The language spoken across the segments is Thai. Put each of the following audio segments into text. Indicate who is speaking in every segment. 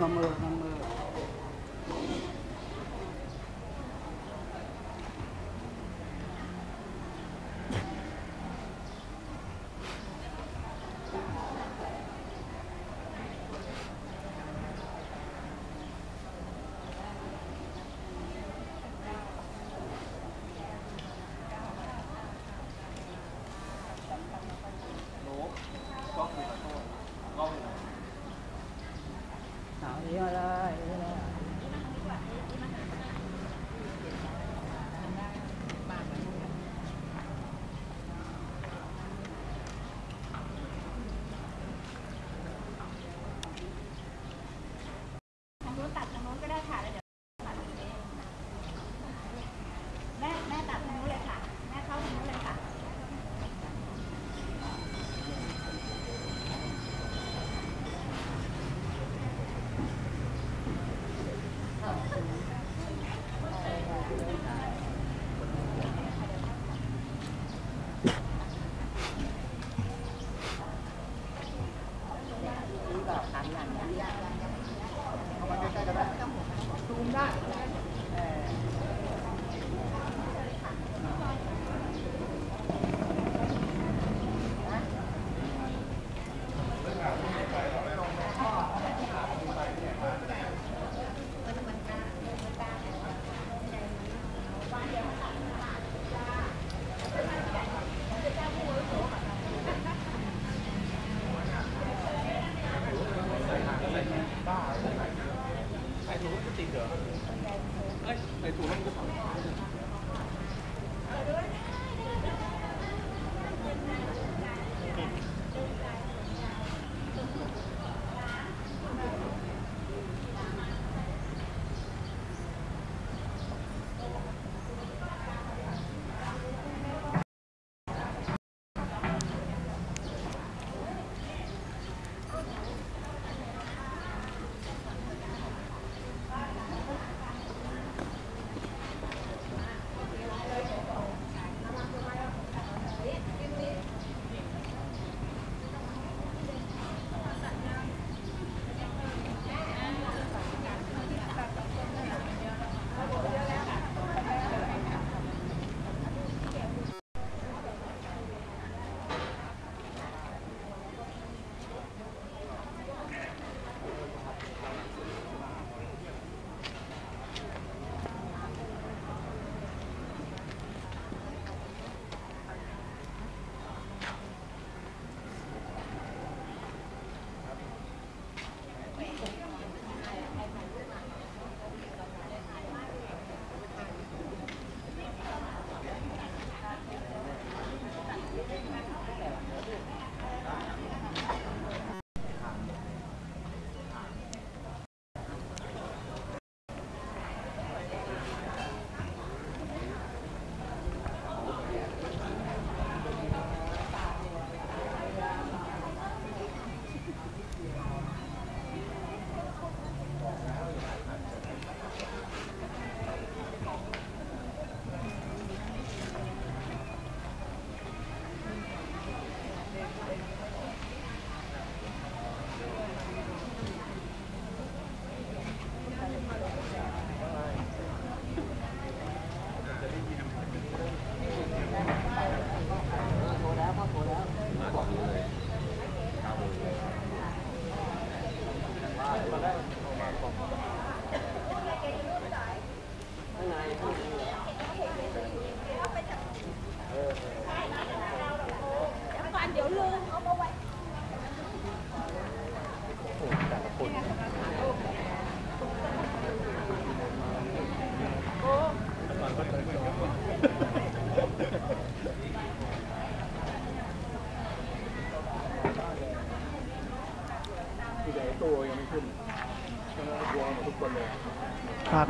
Speaker 1: นมมือพนมมือ เอาเยอะเลยเยอะเลยทางนู้นตัดทางนู้นก็ได้ค่ะแล้วเดี๋ยวตัดตรงนี้แม่แม่ตัดทางนู้นเลยค่ะ แม่เข้าทางนู้นเลยค่ะ
Speaker 2: พ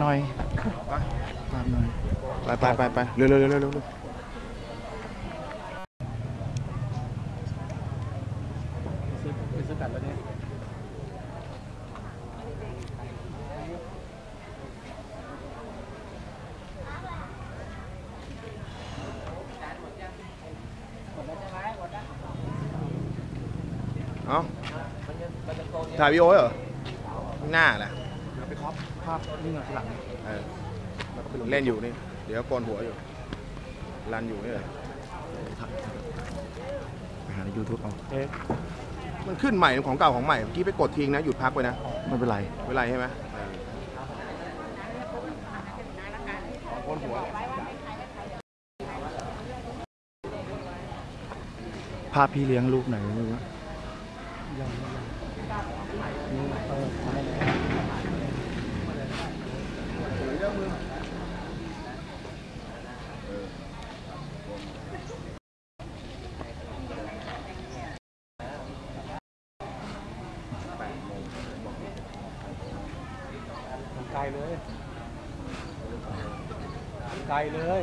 Speaker 2: หน่อยพลาดหน่อยไปไปไปไปเร็วเร็วเร็วเร็วเอ้าถ่ายวีโอเหรอ
Speaker 3: หน้าแหละา
Speaker 4: พนิ่งอะทีหลัง
Speaker 3: เออ
Speaker 4: แล้วก็ไปลง
Speaker 3: เล่นอยู่นี่ เดี๋ยวโกนหัวอยู่ รันอยู่นี่เลย
Speaker 4: ไปหาในยูทูบเอาเอ๊ะ
Speaker 3: มันขึ้นใหม่ของเก่าของใหม่เมื่อกี้ไปกดทิ้งนะหยุดพักไปนะ
Speaker 4: ไม่เป็นไร
Speaker 3: ไม่เป็นไรใช่ไหมเออโกนหัว
Speaker 4: ภาพพี่เลี้ยงลูกไหนไม่รู้ยังยังเออทำได้แล้ว ไกลเลย ไกลเลย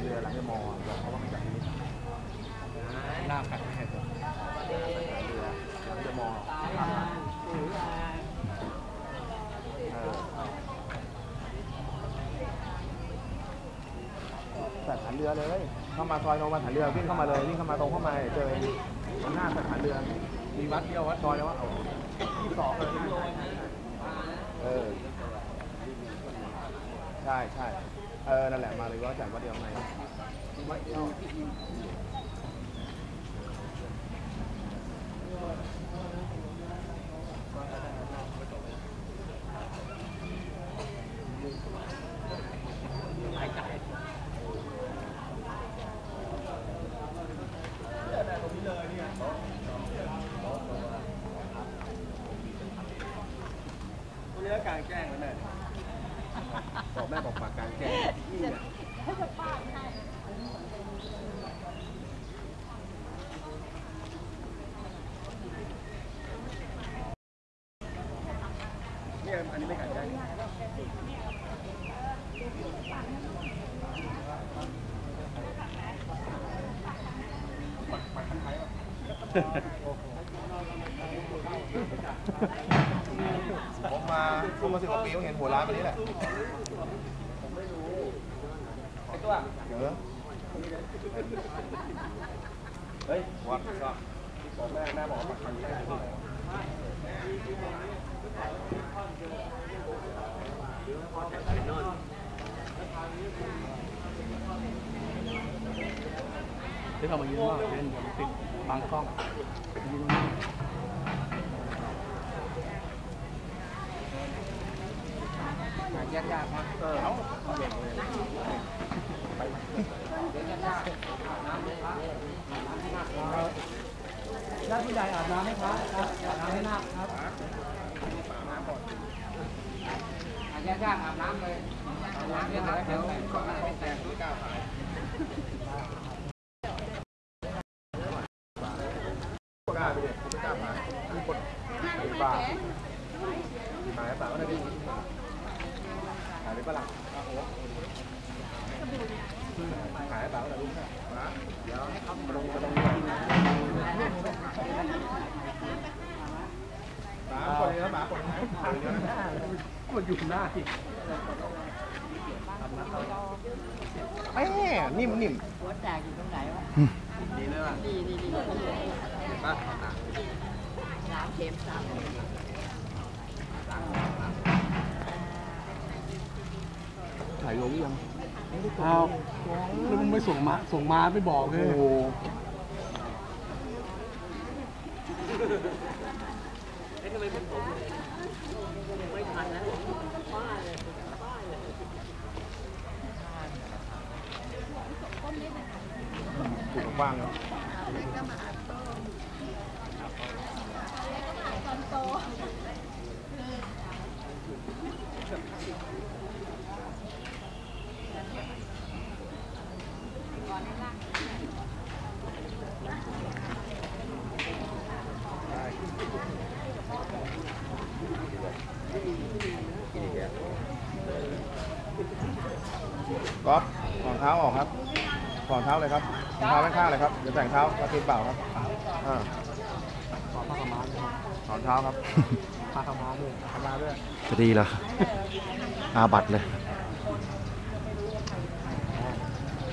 Speaker 4: เรื
Speaker 3: อหลังเรือมอบอกเขาว่ามาจับที่นี่
Speaker 4: หน้ากัดไม่ให้ผม
Speaker 3: สถานเรือหลังเรือมอเออสถานเรือเลย เข้ามาซอยโนมาสถานเรือวิ่งเข้ามาเลยวิ่งเข้ามาตรงเข้ามาเจอตรงหน้าสถานเรือ มีวัดเดียววัดซอยแล้วว่าที่สองเลยเออใช่ใช่เออ นั่นแหละ มาเลยว่าจัดวัดเดียวไงวัดเดียวบอกแม่บอกปากกลางแจ้งนี่เนี่ย
Speaker 5: ถ้าจะป้าดให้
Speaker 3: เนี่ยอันนี้ไม่กลางแจ้งผมมาผมมาสิบกว่าปีผมเห็นหัวร้านแบบนี้แหละ ไอ้ตัวเดี๋ยวเฮ้ยวัดก็บอกแม่แม่บอกปากกลางแจ้ง
Speaker 4: ที่เขามายืนว่าเล่นเดี๋ยวมันติดบางกล้องยืนตรงนี้ยากยากครับเออญาติผู้ใหญ่อาบน้ำให้พระครับอาบน้ำให้นาคครับยากยาอาบน้ำเลยอาบน้ำเดี๋ยเดี๋ยวก็ไม่แตก
Speaker 3: กล้าไปเลยไม่กล้ามามีคนบ้าหายเปล่าอะไรดิหายไปปะล่ะหายเปล่าอะไรลูกนะเดี๋ยวมาลงมาลงหมาคนนี้หมาคนไหน มันอยู่หน้าที่แม่นิ่มนิ่ม
Speaker 6: หัวแตกอยู่ตรงไหนวะ
Speaker 3: ดีเลยว่ะ
Speaker 6: นี่นี่นี่
Speaker 3: เห็นป่ะ
Speaker 6: สาม เข็มสามเข็ม
Speaker 3: ถ่ายลงยัง
Speaker 1: อ้าแล้วมึงไม่ส่งมา ส่งมาไม่บอกเลย
Speaker 3: โอ้โห
Speaker 6: ไม่ทันแล้วป้าเลยป้าเลย
Speaker 3: ถูกกว้างเล เท้าออกครับถอนเท้าเลยครับถอนเท้าข้างๆเลยครับเดี๋ยวแต่งเท้าก็ตีนเปล่าครับอ่า
Speaker 1: ขอพระขมาด้วย
Speaker 3: ถอนเท้าครับ
Speaker 1: พระขมาด้วยขมาด้วย
Speaker 4: จะดีเหรออาบัตเลย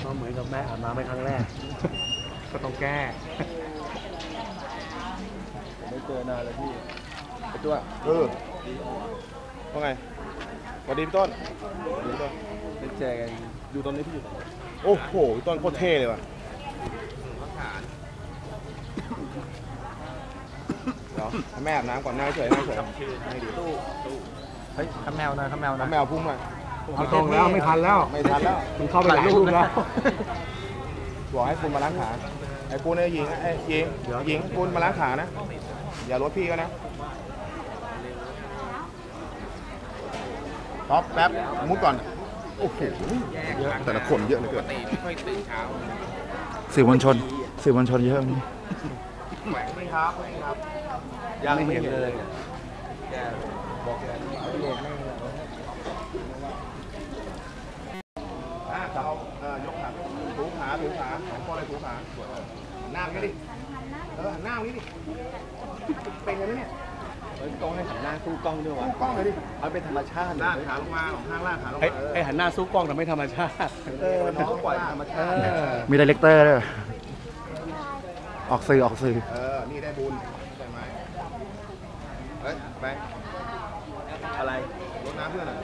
Speaker 1: ก็เหมือนกับแม่อาบน้ำไปครั้งแรก ก็ต้องแก้
Speaker 3: ไม่เจอนานเลยพี่ไอ้ตัวเออว่าไงสวัสดีพี่ต้นสวัสดีพี่ต้นได้ เจอกันอยู่ตอนนี้พี่อยู่ตรงไหนโอ้โหพี่ต้นโคตรเท่เลยว่ะเดี๋ยวให้แม่อาบน้ำก่อนหน้าเฉยหน้าเฉยให้ดี
Speaker 4: เฮ้ยข้าแมวนะข้าแมวนะ
Speaker 3: แมวพุ่งมา
Speaker 1: เอาตรงแล้วไม่ทันแล้ว
Speaker 3: ไม่ทันแล้ว
Speaker 1: มันเข้าไปหลายรูปแล้ว
Speaker 3: บอกให้คุณมาล้างขาไอ้คุณไอ้หญิงไอ้หญิงหญิงคุณมาล้างขานะ อย่ารถพี่ก็นะท็อปแป๊บมุดก่อน โอ้โหเยอะแต่ละคนเยอะเหลือเกิน
Speaker 4: สื่อมวลชนสื่อมวลชนเยอะวันนี้
Speaker 3: ไม่ครับไม่ครับ
Speaker 1: ยังไม่เห็นเลย
Speaker 3: อะจะเอาเอ่อยกขาถูขาถูขาหันก้อนเลยถูขาหันหน้าไปดิเออหันหน้าไปดิเป็นไงไห มเนี่ย
Speaker 1: ต้องให้หันหน้าสู้กล้องด้วยวะ
Speaker 3: กล้องเลยดิ
Speaker 1: เอาเป็นธรรมชาติ
Speaker 3: ลากขาลงมาข้างล่างขาลง
Speaker 1: ไอ้
Speaker 3: มาเออ
Speaker 1: ไอ้หันหน้าสู้กล้องแต่ไม่ธรรมชาติ
Speaker 3: เออน้องปล่อยธรรมชาติ
Speaker 1: เออ
Speaker 4: มีดีเลกเตอร์ด้วยออกสื่อออกสื่อ
Speaker 3: เออ นี่ได้บุญใช่ไหมเฮ้ยไปอะไรรดน้ำเพื่อนหน่อย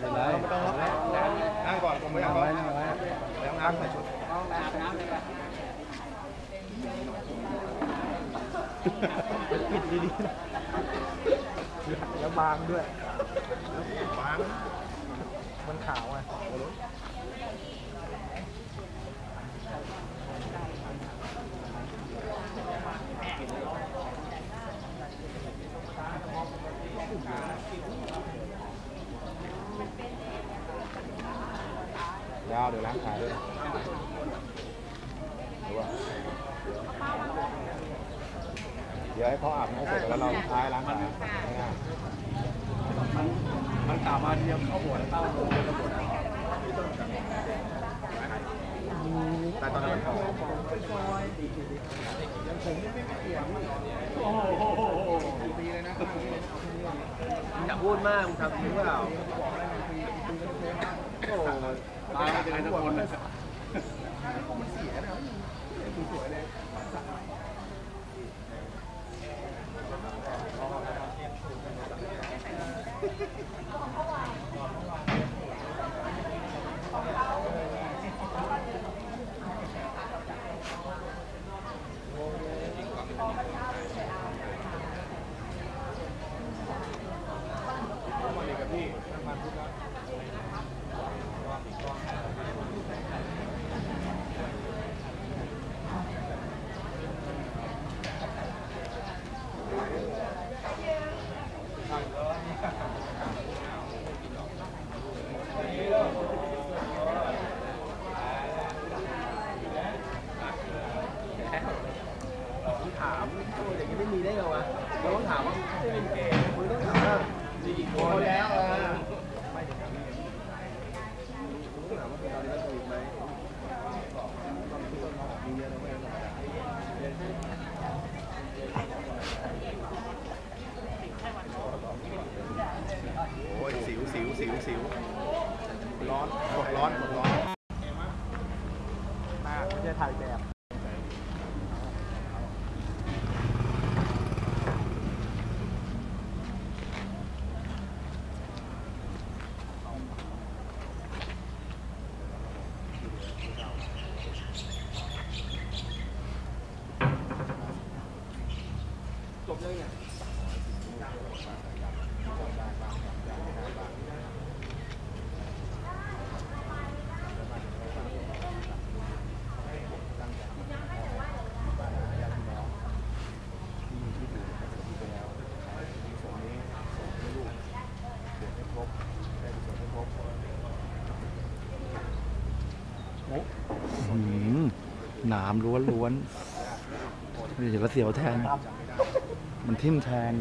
Speaker 1: เป็นไรไม่ต้องรับ
Speaker 3: นั่งก่อนผมไม่เอา
Speaker 1: เอา
Speaker 3: ก่อ
Speaker 1: ไว้
Speaker 3: น
Speaker 1: นั่งเอาไว้
Speaker 3: แล้วน้ำใส่ชุด
Speaker 1: ปิดดีๆนะแล้ว บางด้วย
Speaker 3: วาง
Speaker 1: มันขาวอะ
Speaker 3: ยาวเดี๋ยวล้างขาด้วยดูว่าเดี๋ยวให้เขาอาบน้ำเสร็จแล้วเราท้ายล้างขาง่าย
Speaker 1: มันกล่าวมาเดียวเข้าหัวแล้วเข้าหัวเลยกระโดด
Speaker 3: ๆแต่ตอนนั้นมันออก
Speaker 1: อย่าพูดมากมึงทำจริงเปล่าโอ้ตายจะเป็นทุกคนเลย ถามอย่างนี้ไม่มีได้ไงวะเราต้องถามว่าไม่เป็นเกย์มึงต้องถามว่ามีกี่คนแล้วเออไม่ถึงนี้มึงต้องถามว่าเป็นตอนนี้มันถูกไหมมีเยอะนะเว้ย
Speaker 3: โอ้ย สิว
Speaker 7: สิวสิวร้อนกดร้อนกดร้อนมาก
Speaker 3: ไม่ใช่ถ่ายแบบ
Speaker 4: หนามล้วนล้วนๆเดี๋ยวเสียวแทนมันทิ่มแทน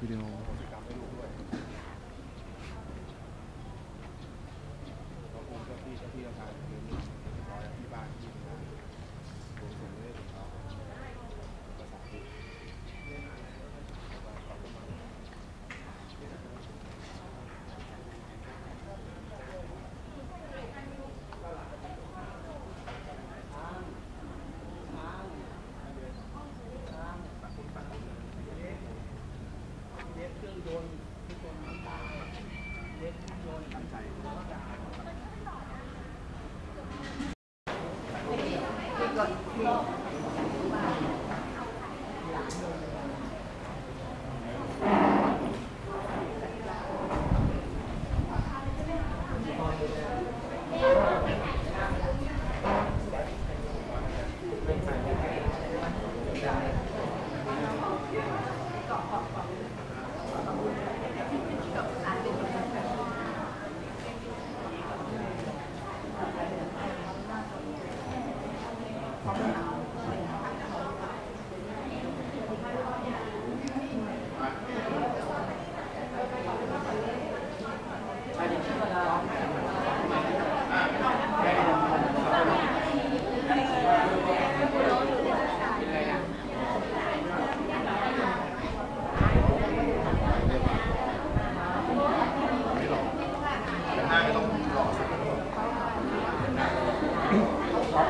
Speaker 4: วิดีโอ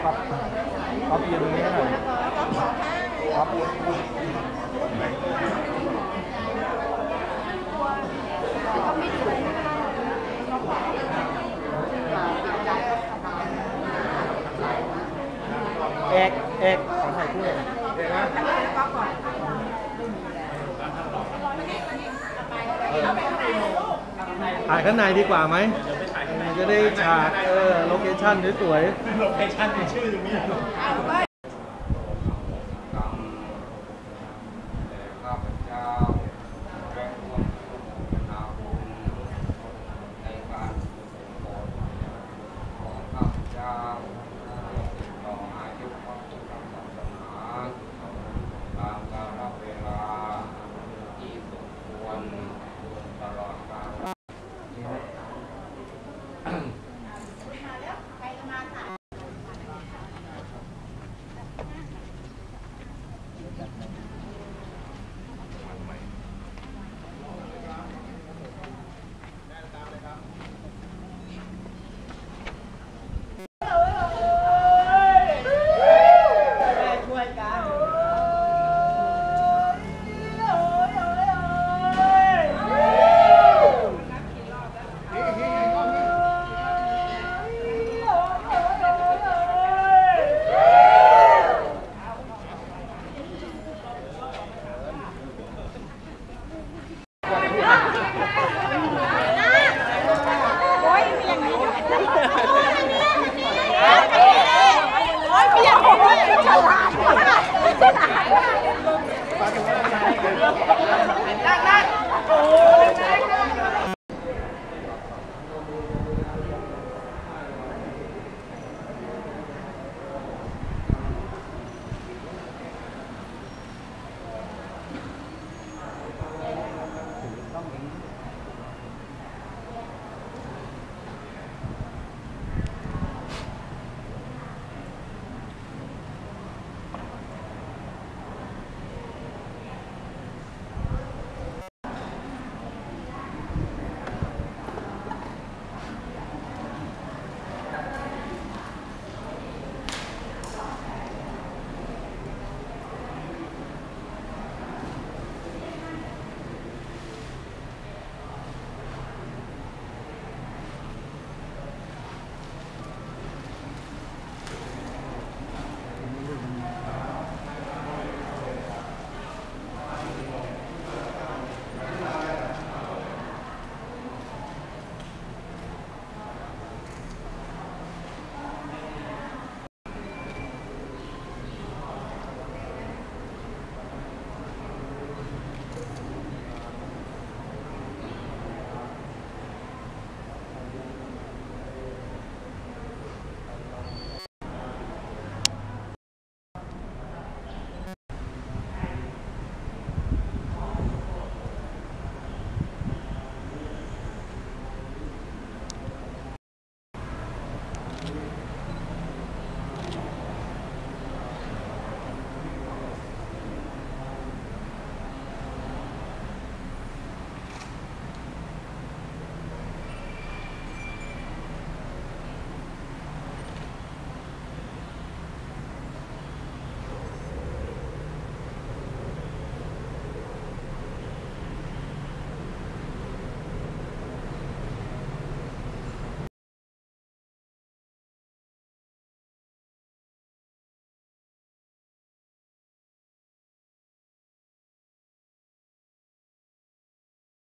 Speaker 4: ครับครับ ครับยืนตรงนี้หน่อยครับเอกเอกขอถ่ายคู่เลยเอกนะถ่ายข้างในดีกว่าไหม จะได้ฉากเออโลเคชั่นสวยๆ
Speaker 8: ข้าพเจ้าและรวมนาบุญในการขอข้าพเจ้า